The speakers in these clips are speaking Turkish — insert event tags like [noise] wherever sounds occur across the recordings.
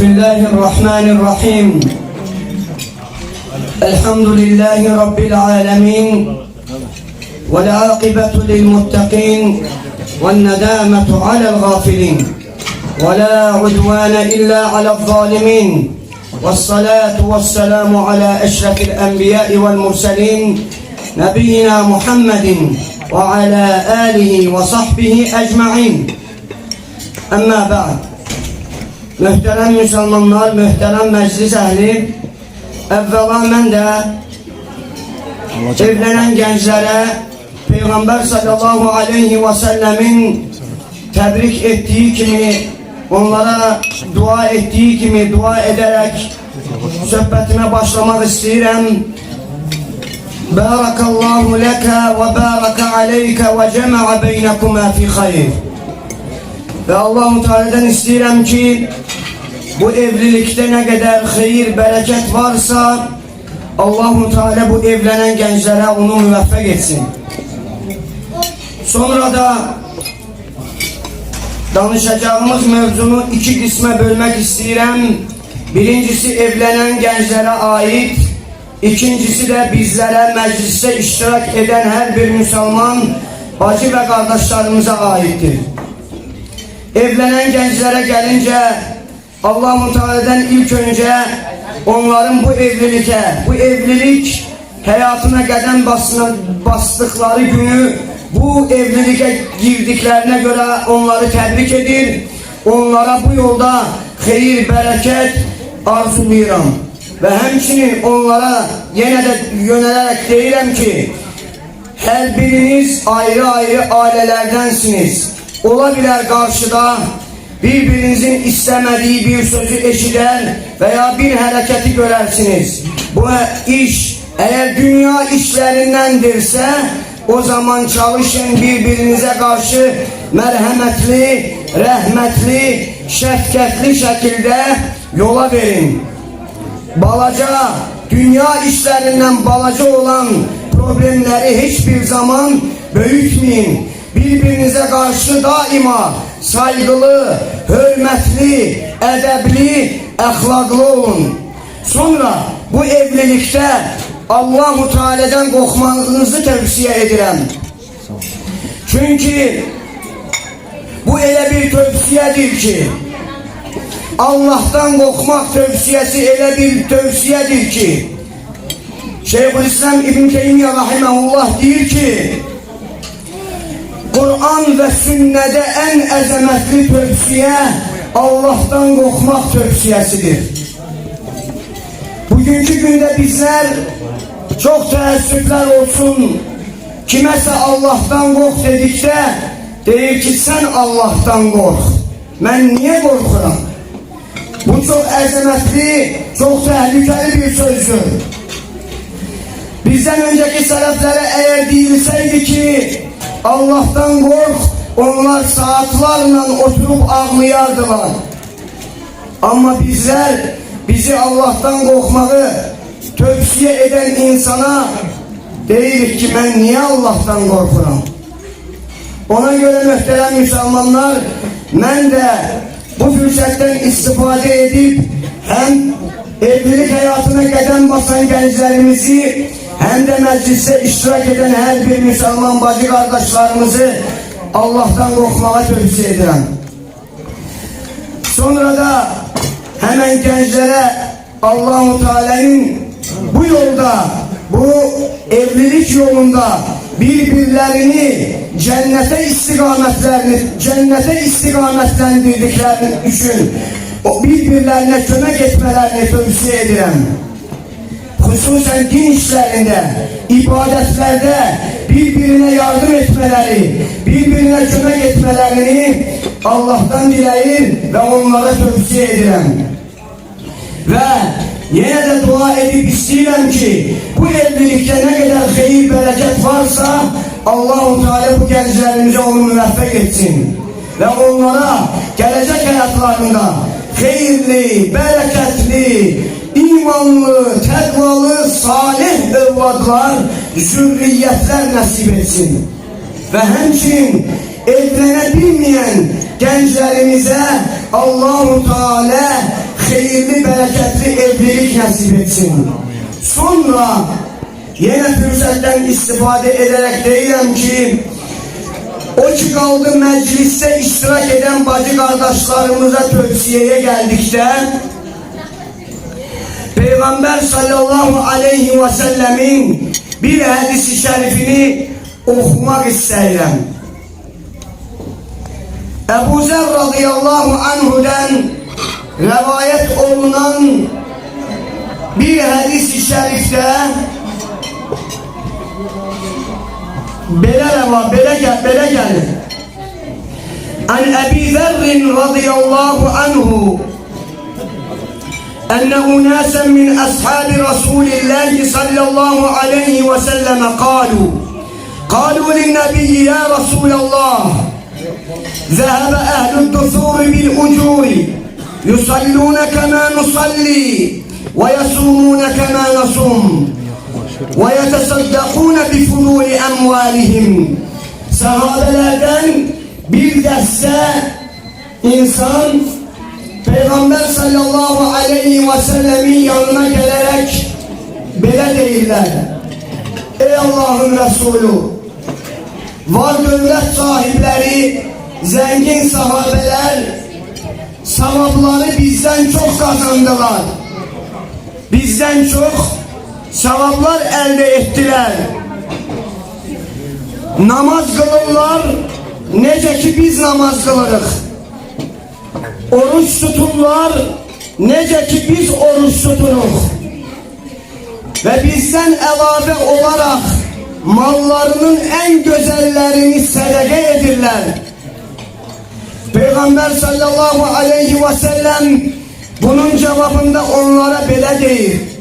بسم الله الرحمن الرحيم. الحمد لله رب العالمين والعاقبة للمتقين والندامة على الغافلين ولا عدوان إلا على الظالمين والصلاة والسلام على أشرف الأنبياء والمرسلين نبينا محمد وعلى آله وصحبه أجمعين. أما بعد Möhtərəm müsəlmanlar, möhtərəm məclis əhli, əvvəla mən də evlənən gənclərə Peyğəmbər sallallahu aleyhi və səlləmin təbrik etdiyi kimi, onlara dua etdiyi kimi dua edərək söhbətimə başlamaq istəyirəm. Barakallahu ləkə və baraka aleykə və cəməə beynəkümə fi xayr. Və Allah-u Teala'dan istəyirəm ki, bu evlilikte ne kadar hayır, bereket varsa Allahu Teala bu evlenen gençlere onu müvaffak etsin. Sonra da danışacağımız mevzunu iki kısma bölmek istedim. Birincisi evlenen gençlere ait, ikincisi de bizlere mecliste iştirak eden her bir Müslüman bacı ve kardeşlerimize aittir. Evlenen gençlere gelince Allah-u Teala'dan ilk önce onların bu evliliğe, bu evlilik hayatına kadem bastıkları günü bu evliliğe girdiklerine göre onları tebrik edir. Onlara bu yolda hayır, bereket arzulayıram. Ve hemçinin onlara yine de yönelerek deyirəm ki, her biriniz ayrı ayrı ailelerdensiniz. Ola bilər karşıda birbirinizin istemediği bir sözü eşiden veya bir hareketi görersiniz. Bu iş eğer dünya işlerindendirse o zaman çalışın birbirinize karşı merhametli, rahmetli, şefkatli şekilde yola verin. Balaca, dünya işlerinden balaca olan problemleri hiçbir zaman büyütmeyin. Birbirinize karşı daima saygılı, hürmetli, edebli, ahlaklı olun. Sonra bu evlilikte Allahu Teala'dan korkmanızı tavsiye ederim. Çünkü bu elə bir tövsiyedir ki Allah'tan korkmak tövsiyesi elə bir tövsiyedir ki Şeyhülislam İbn Teymiyye Rahimahullah deyir ki Kur'an ve sünnede en əzəmətli tövsiye Allah'tan korkmak tövsiyesidir. Bugünkü günde bizler çok teessüfler olsun. Kimese Allah'tan kork dedikte deyir ki sen Allah'tan kork. Ben niye korkuram? Bu çok əzəmətli, çok tehlikeli bir sözdür. Bizden önceki seleflere eğer değilseydi ki Allah'tan kork, onlar saatlerle oturup ağlayardılar. Ama bizler bizi Allah'tan korkmağı tövsiye eden insana deyirik ki ben niye Allah'tan korkuram? Ona göre muhterem Müslümanlar ben de bu fırsatten istifade edip hem evlilik hayatına geden basan gençlerimizi hem de mecliste iştirak eden her bir Müslüman bacı kardeşlerimizi Allah'tan korkmağa tövsiye ederim. Sonra da hemen gençlere Allahu Teala'nın bu yolda, bu evlilik yolunda birbirlerini cennete istikametlerini, cennete istikametlendirdiklerini düşün. O birbirlerine kömek etmelerini tövsiye ederim hususen din işlerinde, ibadetlerde birbirine yardım etmeleri, birbirine kömek etmelerini Allah'tan dileyir ve onlara tövsiye ederim. Ve yine de dua edip isteyelim ki bu evlilikte ne kadar hayır bereket varsa Allahu Teala bu gençlerimize onu müvaffak etsin. Ve onlara gelecek hayatlarında hayırlı, bereketli, imanlı, tekvalı, salih evlatlar, zürriyetler nasip etsin. Ve hemçinin evlenebilmeyen gençlerimize Allahu Teala bereketli evlilik nasip etsin. Sonra yine fırsetten istifade ederek deyirəm ki, o ki kaldı mecliste iştirak eden bacı kardeşlerimize tövsiyeye geldikte Peygamber sallallahu aleyhi ve sellemin bir hadisi şerifini okumak isterim. Ebu Zer radıyallahu anhu'dan rivayet olunan bir hadis-i şerifte Bela reva, bela gel, bela gelir. An Ebi Zerrin radıyallahu anhu أن أناسا من أصحاب رسول الله صلى الله عليه وسلم قالوا قالوا للنبي يا رسول الله ذهب أهل الدثور بالأجور يصلون كما نصلي ويصومون كما نصوم ويتصدقون بفضول أموالهم. sahabelerden bir deste insan Peygamber sallallahu aleyhi ve sellemin yanına gelerek böyle değiller. Ey Allah'ın Resulü var devlet sahipleri zengin sahabeler sevapları bizden çok kazandılar. Bizden çok sevaplar elde ettiler. Namaz kılırlar, nece ki biz namaz kılırıq. Oruç tuturlar, nece ki biz oruç tuturuq. Ve bizden elave olarak mallarının en güzellerini sedeke edirler. Peygamber sallallahu aleyhi ve sellem bunun cevabında onlara böyle deyir.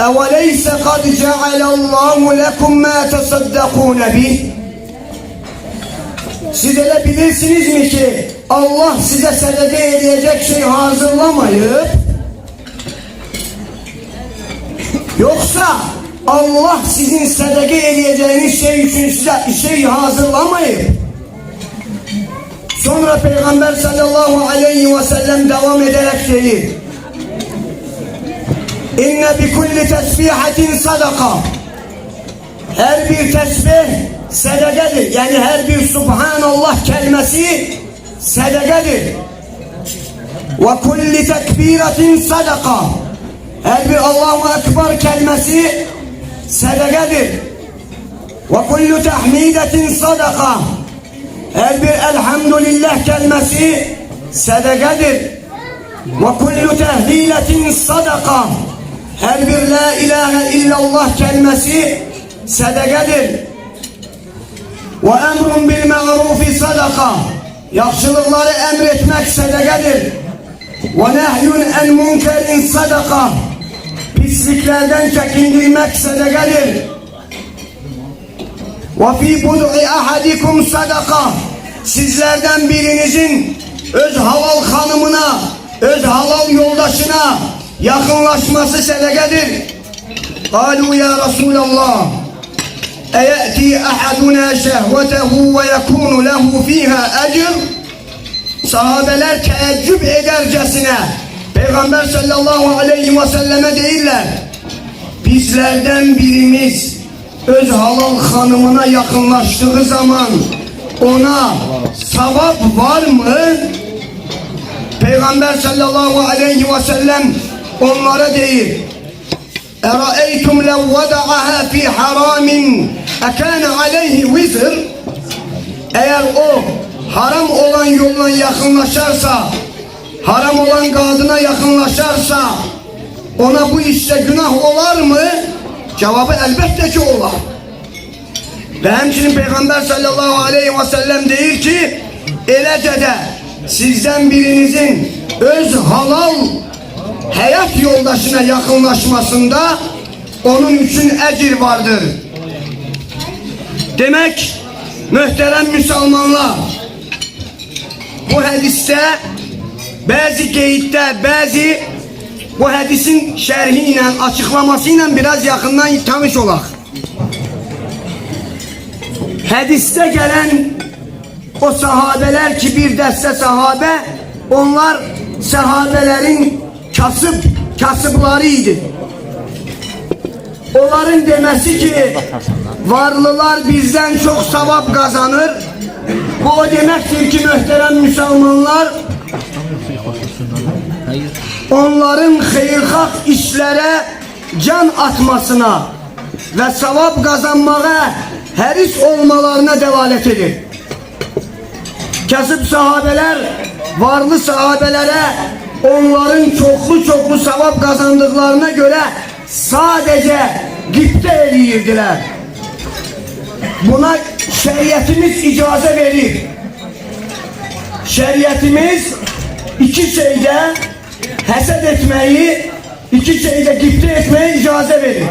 أوليس قد جعل الله لكم ما تصدقون به Siz elə bilirsiniz mi ki Allah size sedeke edecek şey hazırlamayıp yoksa Allah sizin sedeke edeceğiniz şey için size şey hazırlamayıp sonra Peygamber sallallahu aleyhi ve sellem devam ederek deyir İnne bi kulli tesbihatin sadaka. Her bir tesbih sedekedir. Yani her bir Subhanallah kelimesi سجد وكل تكبيرة صدقة. أبي الله أكبر كالمسيح؟ سجد وكل تحميدة صدقة. أبي الحمد لله كالمسيح؟ سجد وكل تهليلة صدقة. أبي لا إله إلا الله كالمسيح؟ سجد وأمر بالمعروف صدقة. Yaxşılıkları emretmek sedekedir. Ve nehyun en munkerin sadaka. Pisliklerden çekindirmek sedekedir. Ve fi bud'i ahadikum sadaka. Sizlerden birinizin öz halal hanımına, öz halal yoldaşına yakınlaşması sedekedir. Kalu ya Resulallah Eye'ti ahaduna şehvetehu ve yekunu lehu fiha ecr Sahabeler teeccüp edercesine Peygamber sallallahu aleyhi ve selleme değiller Bizlerden birimiz öz halal hanımına yakınlaştığı zaman ona savap var mı? Peygamber sallallahu aleyhi ve sellem onlara değil. Eraeytum lev vada'aha fi haramin ekâne aleyhi vizr Eğer o haram olan yoldan yakınlaşarsa haram olan kadına yakınlaşarsa ona bu işte günah olar mı? Cevabı elbette ki olar. Ve hemçinin Peygamber sallallahu aleyhi ve sellem deyir ki eləcə də sizden birinizin öz halal hayat yoldaşına yakınlaşmasında onun için ecir vardır. Demek mühterem Müslümanlar bu hadiste bazı geyitte bazı bu hadisin şerhiyle açıklamasıyla biraz yakından tanış olak. Hadiste gelen o sahabeler ki bir deste sahabe onlar sahabelerin kasıb kasıbları idi. Onların deməsi ki, varlılar bizdən çox savab qazanır. Bu o deməkdir ki, möhtərəm müsəlmanlar, onların xeyirxah işlərə can atmasına və savab qazanmağa həris olmalarına dəlalət edir. Kasıb sahabeler, varlı sahabelere onların çoklu çoklu sevap kazandıklarına göre sadece gipte ediyirdiler. Buna şeriatimiz icazə verir. Şeriatimiz iki şeyde həsəd etmeyi, iki şeyde gipte etmeyi icazə verir.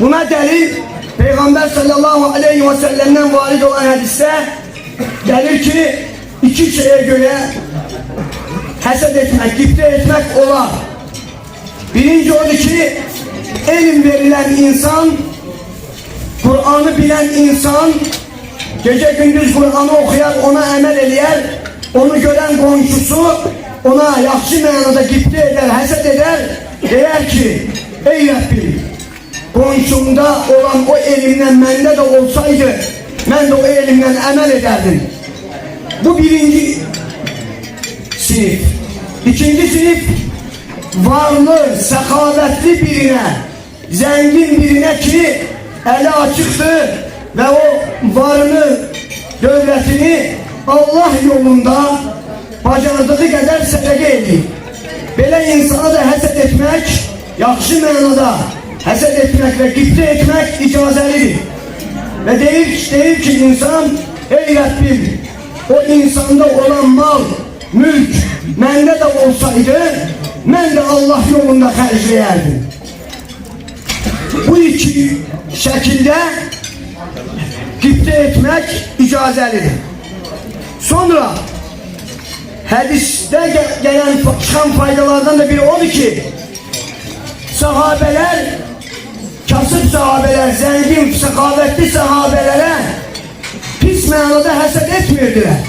Buna delil Peygamber sallallahu aleyhi ve sellem'den varid olan hadiste gelir ki iki şeye göre haset etmek, gipte etmek olar. Birinci odur ki elim verilen insan, Kur'an'ı bilen insan, gece gündüz Kur'an'ı okuyar, ona emel eder, onu gören komşusu ona yaxşı mənada gipte eder, haset eder, der ki, ey Rabbim, komşumda olan o elimden bende de olsaydı ben de o elimden emel ederdim. Bu birinci sinif. İkinci sinif varlı, sekavetli birine, zengin birine ki eli açıktı ve o varını, devletini Allah yolunda bacardığı kadar sedeke edeyim. Belə insana da həsəd etmək, yaxşı mənada həsəd etmək və qibdə etmək icazəlidir. Və deyir, deyir ki, insan, ey Rəbbim, o insanda olan mal, mülk məndə də olsaydı, mən də Allah yolunda xərcləyərdim. Bu iki şəkildə qibdə etmək icazəlidir. Sonra Hadiste ge- gelen çıkan faydalardan da biri odur ki sahabeler kasıp sahabeler, zengin, sekavetli sahabelere pis manada həsəd etmirdilər.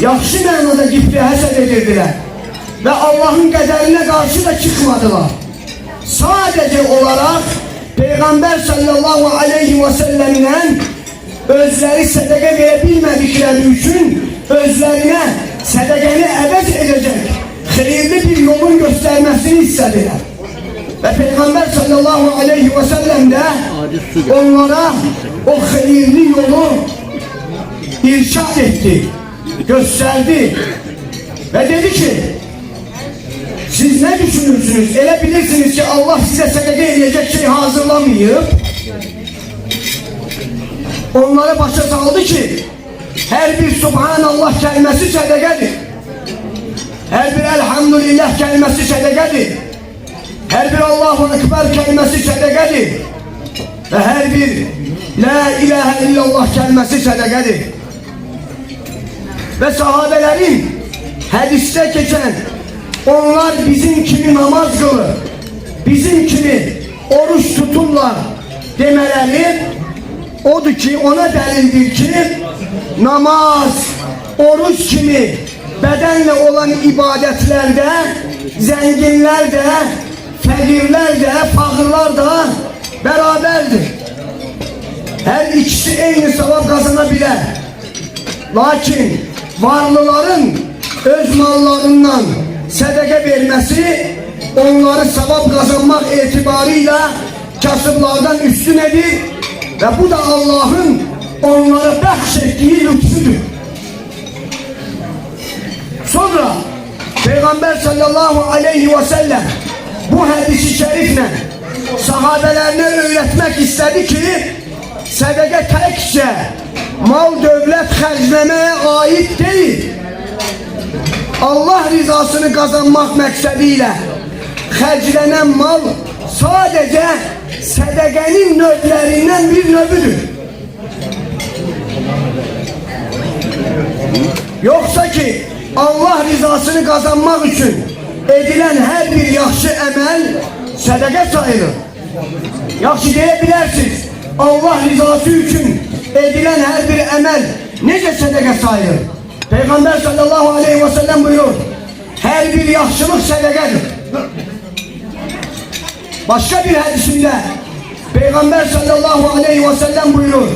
Yaxşı mənada gifli həsəd edirdilər. Və Allahın qədərinə qarşı da çıxmadılar. Sadəcə olaraq Peyğəmbər sallallahu aleyhi və səlləmlə özləri sədəqə verə bilmədikləri üçün özlərinə sədəqəni əvəz edəcək xeyirli bir yolun göstərməsini istədilər. Və Peyğəmbər sallallahu aleyhi və səlləm də onlara o xeyirli yolu irşad etdi, gösterdi ve dedi ki siz ne düşünürsünüz? Elə bilirsiniz ki Allah size sədəqə edecek şey hazırlamayıb. Onlara başa saldı ki her bir Subhanallah kelimesi sədəqədir. Her bir Elhamdülillah kelimesi sədəqədir. Her bir Allahu Ekber kelimesi sədəqədir. Ve her bir La ilahe illallah kelimesi sədəqədir. Ve sahabelerin hadiste geçen onlar bizim kimi namaz kılır, bizim kimi oruç tuturlar demeleri odur ki ona delildir ki namaz, oruç kimi bedenle olan ibadetlerde zenginler de, fakirler de, fakirler da beraberdir. Her ikisi aynı sevap kazanabilir. Lakin varlıların öz mallarından sədəqə verməsi onları savab kazanmak itibarıyla kasıblardan üstün edir ve bu da Allah'ın onlara bəxş ettiği lütfüdür. Sonra Peygamber sallallahu aleyhi ve sellem bu hadisi şerifle sahabelerine öğretmek istedi ki sədəqə təkcə mal dövlət xərcləməyə ait değil. Allah rızasını kazanmak məqsədilə xərclənən mal sadəcə sədəqənin növlərindən bir növüdür. Yoksa ki Allah rızasını kazanmak için edilen her bir yaxşı əməl sədəqə sayılır. Yaxşı deyebilirsiniz. Allah rızası için edilen her bir əməl necə sədəqə sayılır? Peygamber sallallahu aleyhi ve sellem buyurur. Her bir yaxşılıq sədəqədir. Başka bir hadisinde Peygamber sallallahu aleyhi ve sellem buyurur.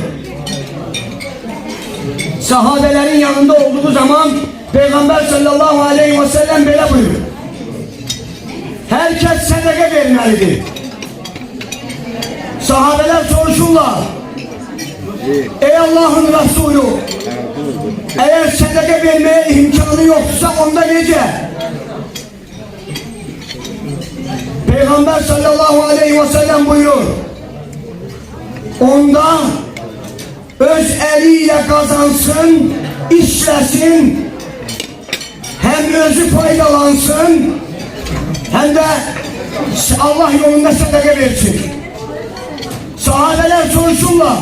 Sahabelerin yanında olduğu zaman Peygamber sallallahu aleyhi ve sellem böyle buyurur. Herkes sedeke vermelidir. Sahabeler soruşurlar. Ey Allah'ın Resulü eğer sedeke vermeye imkanı yoksa onda nece? Peygamber sallallahu aleyhi ve sellem buyurur. Onda öz eliyle kazansın, işlesin, hem özü faydalansın, hem de Allah yolunda sadaka versin. Sahabeler soruşurlar.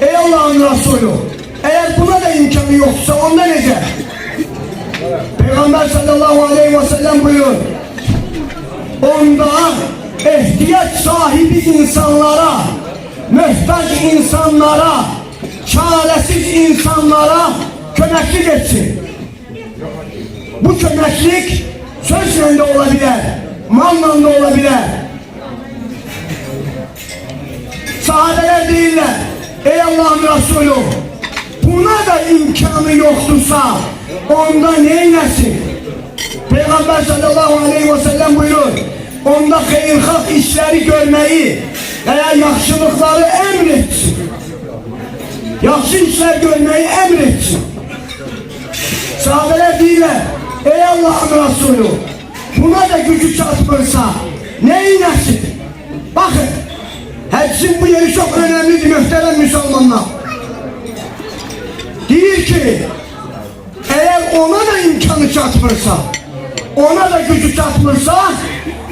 Ey Allah'ın Resulü, eğer buna da imkanı yoksa onda nece? Peygamber sallallahu aleyhi ve sellem buyurur. Onda ihtiyaç sahibi insanlara, mühtaç insanlara, çaresiz insanlara kömeklik etsin. Bu kömeklik sözle de olabilir, malla da olabilir. Sahabeler değiller. Ey Allah'ın Resulü, buna da imkanı yoktursa onda neylesin? Peygamber sallallahu aleyhi ve sellem buyurur. Onda hayırhak işleri görmeyi veya yaxşılıkları emretsin. Yaxşı işler görmeyi emretsin. Sahabeler deyirlər, ey Allah'ın Resulü, buna da gücü çatmırsa neylesin? Bakın, hadisin bu yeri çok önemlidir muhterem Müslümanlar. Deyir ki, eğer ona da imkanı çatmırsa, ona da gücü çatmırsa,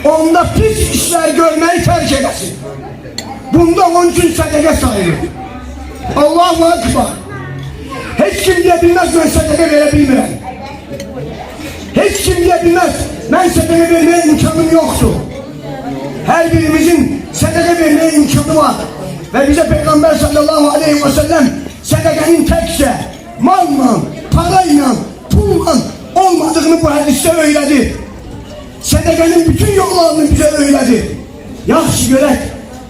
onda pis işler görmeyi terk edesin. Bunda onun için sadaka sayılır. Allahu Ekber. Hiç kim diye bilmez ben sadaka verebilmirəm. Hiç kim diye bilmez ben sadaka vermeye imkanım yoktu. Her birimizin sadaka vermeye imkanı var. Ve bize Peygamber sallallahu aleyhi ve sellem sadakanın tekse malla, parayla, pulla olmadığını bu hadiste öğredi. Sadakanın bütün yollarını bize öğredi. Yaxşı görək,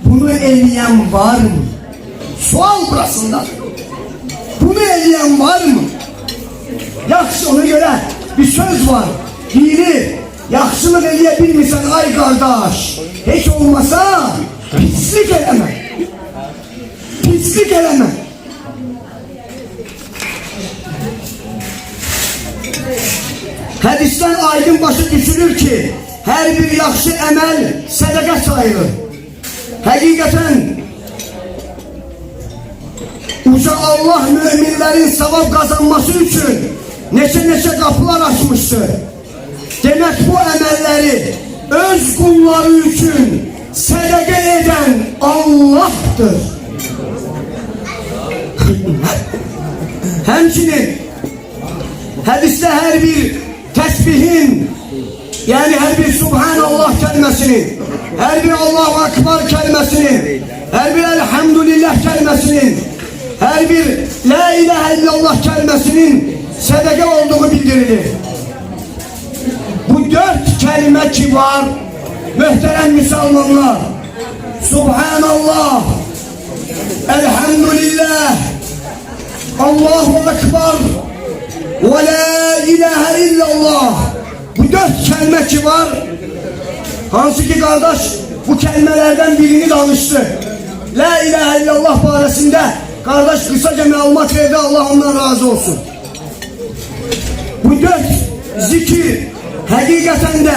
bunu eləyən var mı? Sual burasında. Bunu eləyən var mı? Yaxşı ona göre bir söz var. Deyir, yaxşılıq eləyə bilmirsən ay qardaş. Heç olmasa pislik eləmə. Pislik eləmə. Hədisdən aydın başa düşülür ki, hər bir yaxşı əməl sədəqə sayılır. Həqiqətən Uca Allah müminlerin sevap kazanması için neçe neçe kapılar açmıştır. Demek bu emelleri öz kulları için sedeke eden Allah'tır. Hemçinin [laughs] hadiste her bir tesbihin yani her bir Subhanallah kelimesinin, her bir Allahu Ekber kelimesinin, her bir Elhamdülillah kelimesinin, her bir La ilahe illallah kelimesinin sedeke olduğu bildirilir. Bu dört kelime ki var, muhterem Müslümanlar, Subhanallah, Elhamdülillah, Allahu Ekber, ve La ilahe illallah. Bu dört kelime ki var, hansı ki kardeş bu kelimelerden birini danıştı. La ilahe illallah baresinde kardeş kısaca malumat verdi Allah ondan razı olsun. Bu dört zikir hakikaten de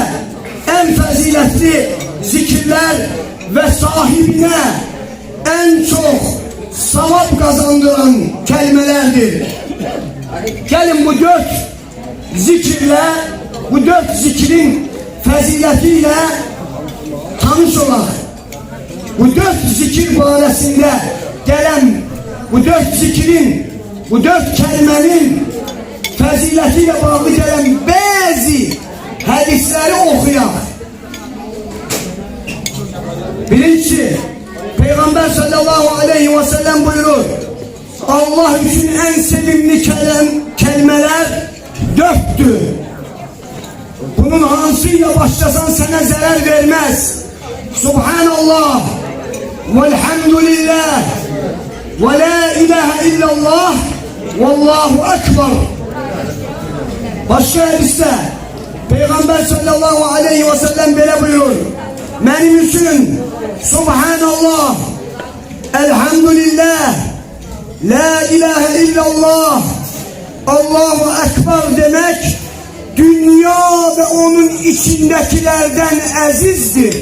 en faziletli zikirler ve sahibine en çok savap kazandıran kelimelerdir. Gelin bu dört zikirle, bu dört zikrin faziletiyle tanış olan, bu dört zikir baresinde gelen, bu dört zikrin, bu dört kelimenin faziletiyle bağlı gelen bazı hadisleri okuyan. Birinci, Peygamber sallallahu aleyhi ve sellem buyurur. Allah için en sevimli kelam, kelimeler dörttür. Bunun hansıyla başlasan sana zarar vermez. Subhanallah. Velhamdülillah. Ve la ilahe illallah. Vallahu ekber. Başka hadiste Peygamber sallallahu aleyhi ve sellem böyle buyurur. Benim için Subhanallah. Elhamdülillah. La ilahe illallah. Allahu Ekber demek dünya ve onun içindekilerden azizdir.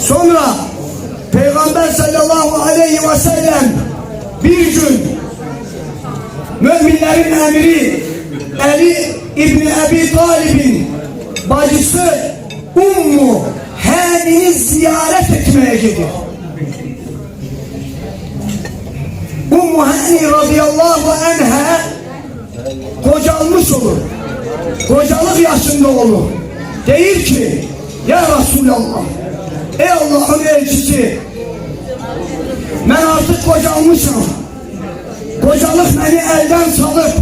Sonra Peygamber sallallahu aleyhi ve sellem bir gün müminlerin emri Ali İbni Ebi Talib'in bacısı Ummu Hani'ni ziyaret etmeye gidiyor. Ummu Hani radıyallahu anha kocalmış olur. Kocalık yaşında olur. Değil ki ya Resulallah ey Allah'ın elçisi ben artık kocalmışım. Kocalık beni elden salıp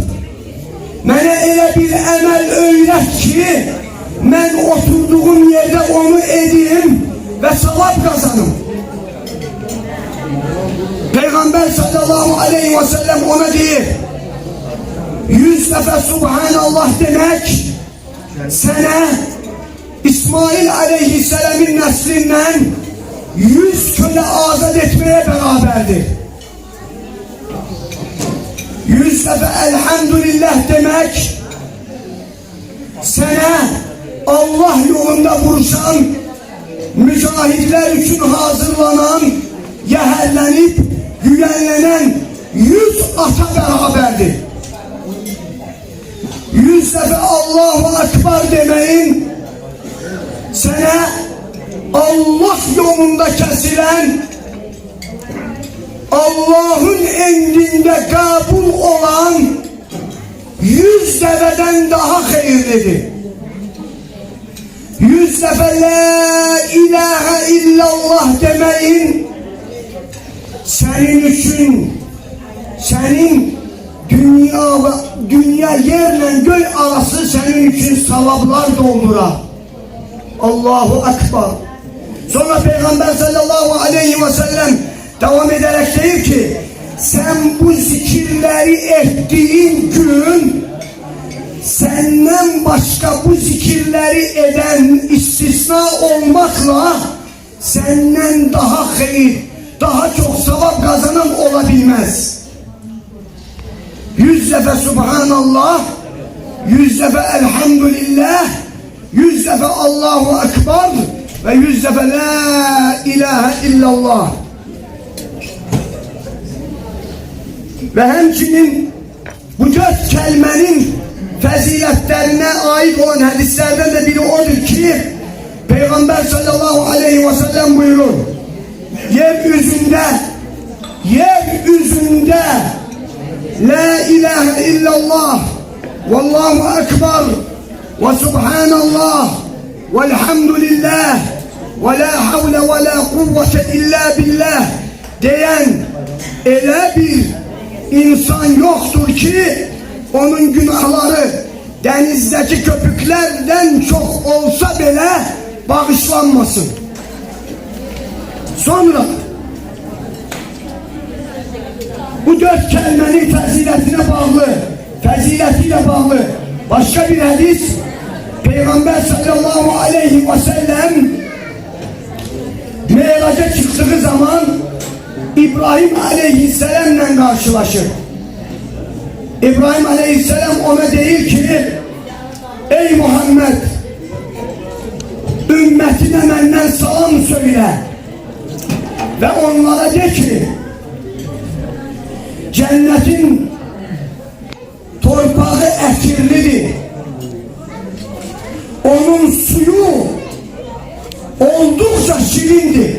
bana öyle bir emel öğret ki ben oturduğum yerde onu edeyim ve sevap kazanım. Peygamber sallallahu aleyhi ve sellem ona değil. Yüz defa Subhanallah demek sana İsmail aleyhisselamın neslinden yüz köle azat etmeye beraberdir. Yüz defa elhamdülillah demek sana Allah yolunda vuruşan mücahitler için hazırlanan yeherlenip güvenlenen yüz ata beraberdir. Yüz defa Allahu Ekber demeyin sana Allah yolunda kesilen Allah'ın emrinde kabul olan yüz deveden daha hayırlıdır. Yüz defa la ilahe illallah demeyin senin için senin dünya ve dünya yerle göl arası senin için savablar doldurar. Allahu Ekber. Sonra Peygamber sallallahu aleyhi ve sellem devam ederek diyor ki sen bu zikirleri ettiğin gün senden başka bu zikirleri eden istisna olmakla senden daha hayır, daha çok sevap kazanan olabilmez. Yüz defa Subhanallah, yüz defa Elhamdülillah, yüz defa Allahu Ekber ve yüz defa La ilahe illallah. Ve hemçinin bu dört kelimenin faziletlerine ait olan hadislerden de biri odur ki Peygamber sallallahu aleyhi ve sellem buyurur. Yeryüzünde yeryüzünde La ilahe illallah Vallahu ekber ve subhanallah velhamdülillah ve la havle ve la kuvvete illa billah diyen öyle bir insan yoktur ki onun günahları denizdeki köpüklerden çok olsa bile bağışlanmasın. Sonra bu dört kelimenin faziletine bağlı, faziletiyle bağlı başka bir hadis Peygamber sallallahu aleyhi ve sellem Meyraca çıktığı zaman İbrahim aleyhisselamla karşılaşır. İbrahim aleyhisselam ona değil ki Ey Muhammed ümmetine benden salam söyle ve onlara de ki cennetin torpağı ekirlidir. Onun suyu oldukça şirindir.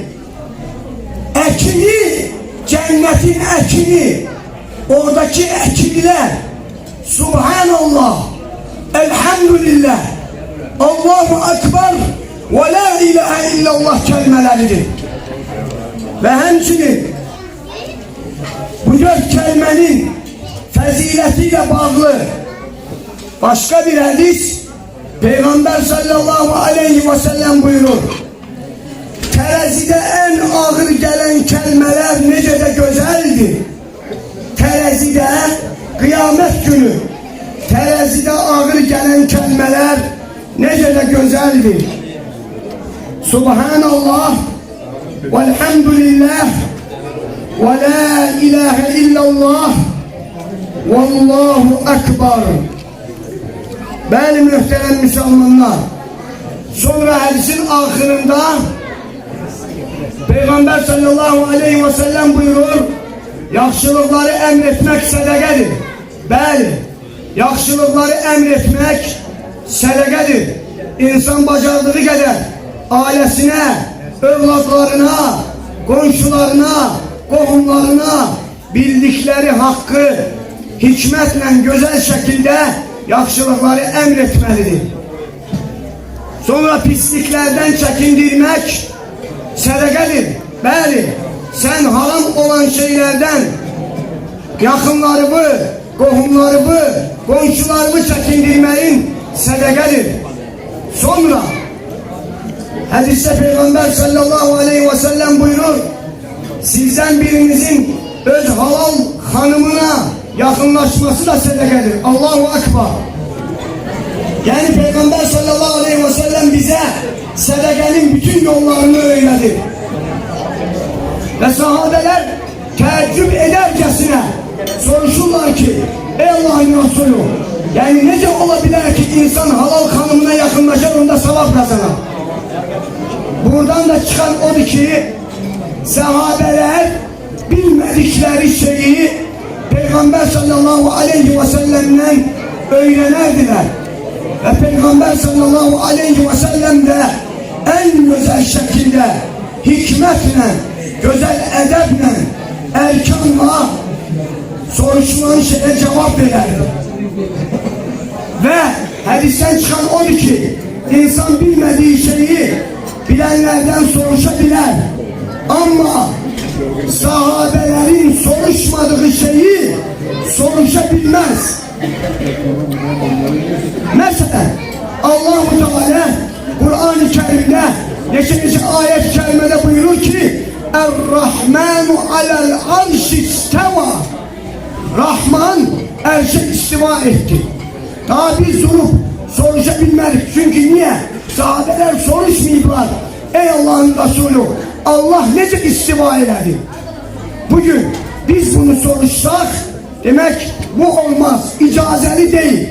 Ekini, cennetin ekini, oradaki ekililer, Subhanallah, Elhamdülillah, Allahu Ekber ve La ilahe illallah kelimeleridir. Ve hemçinin bu dört kelimenin faziletiyle bağlı başka bir hadis Peygamber sallallahu aleyhi ve sellem buyurur. Terazide en ağır gelen kelimeler necə də gözəldir. Terazide kıyamet günü terazide ağır gelen kelimeler necə də gözəldir. Subhanallah velhamdülillah ve la ilahe illallah vallahu ekber. Bəli mühterem Müslümanlar. Sonra hadisin ahırında Peygamber sallallahu aleyhi ve sellem buyurur Yaxşılıkları emretmek sədəqədir Bəli Yaxşılıkları emretmek sədəqədir İnsan bacardığı kadar ailesine, evlatlarına, komşularına, qohumlarına bildikleri hakkı hikmetle güzel şekilde yaxşılıkları emretmelidir. Sonra pisliklerden çekindirmek sədəqədir. Bəli, sen haram olan şeylerden yakınlarımı, qohumlarımı, qonşularımı çekindirmenin sədəqədir. Sonra hadiste Peygamber sallallahu aleyhi ve sellem buyurur sizden birinizin öz halal hanımına yakınlaşması da sədəqədir. Allahu Ekber. Yani Peygamber sallallahu aleyhi ve sellem bize sədəqənin bütün yollarını öğretti. Ve sahabeler teəccüb edercesine soruşurlar ki ey Allah'ın Resulü yani nece olabilir ki insan halal hanımına yakınlaşır onda sevap kazanar. Buradan da çıkan odur ki sahabeler bilmedikleri şeyi Peygamber sallallahu aleyhi ve sellem'den öğrenerdiler. Ve Peygamber sallallahu aleyhi ve sellem de en güzel şekilde hikmetle, güzel edeple, erkanla soruşulan şeye cevap verirdi. Ve hadisten çıkan odur ki insan bilmediği şeyi bilenlerden soruşabilir. Ama sahabelerin soruşmadığı şeyi soruşabilmez. Mesela Allahu Teala Kur'an-ı Kerim'de geçenci ayet-i kerimede buyurur ki Er-Rahmanu alel arşi isteva Rahman erşe istiva etti. Daha biz durup soruşabilmedik. Çünkü niye? Sahabeler soruşmayıplar. Ey Allah'ın Resulü Allah nece istiva eyledi? Bugün biz bunu soruşsak demek bu olmaz. İcazeli değil.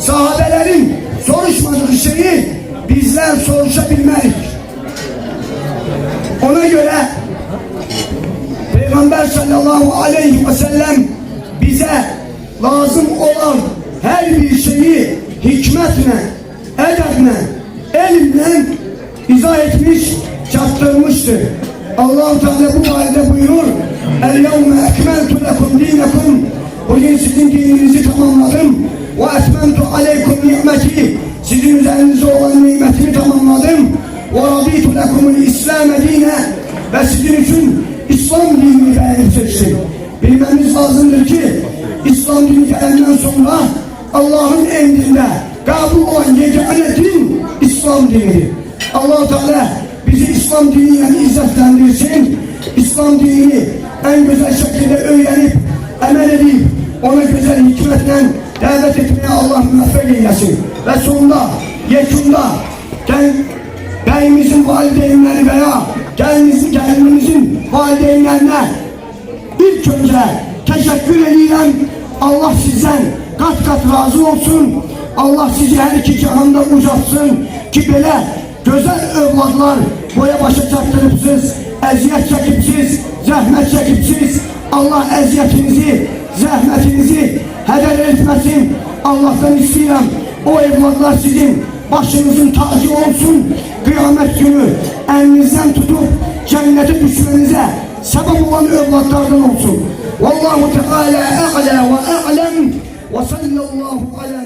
Sahabelerin soruşmadığı şeyi bizler soruşabilmelik. Ona göre Peygamber sallallahu aleyhi ve sellem bize lazım olan her bir şeyi hikmetle, edeple, elimle izah etmiş, çaktırmıştır. Allah-u Teala bu ayette buyurur. El yevme ekmeltu lekum dinekum. Bugün sizin dininizi tamamladım. Ve etmentu aleykum nimeti. Sizin üzerinizde olan nimetimi tamamladım. Ve raditu lekumul İslam'e dine. Ve sizin için İslam dinini beğenip seçtim. Bilmemiz lazımdır ki İslam dini gelenden sonra Allah'ın emrinde kabul olan yegane din İslam dinidir. allah Teala bizi İslam diniyle izzetlendirsin. İslam dinini en güzel şekilde öğrenip, emel edip, ona güzel hikmetle davet etmeye Allah müvaffak eylesin. Ve sonunda, yekunda, gel, beyimizin valideynleri veya gelinimizin, gelinimizin valideynlerine ilk önce teşekkür ediyorum. Allah sizden kat kat razı olsun. Allah sizi her iki cihanda uzatsın ki böyle güzel evlatlar boya başa çaktırıpsız, eziyet çekipsiz, zahmet çekipsiz. Allah eziyetinizi, zahmetinizi heder etmesin. Allah'tan istiyorum. O evlatlar sizin başınızın tacı olsun. Kıyamet günü elinizden tutup cennete düşmenize sebep olan evlatlardan olsun. Vallahu Teala a'la ve a'lem ve sallallahu ala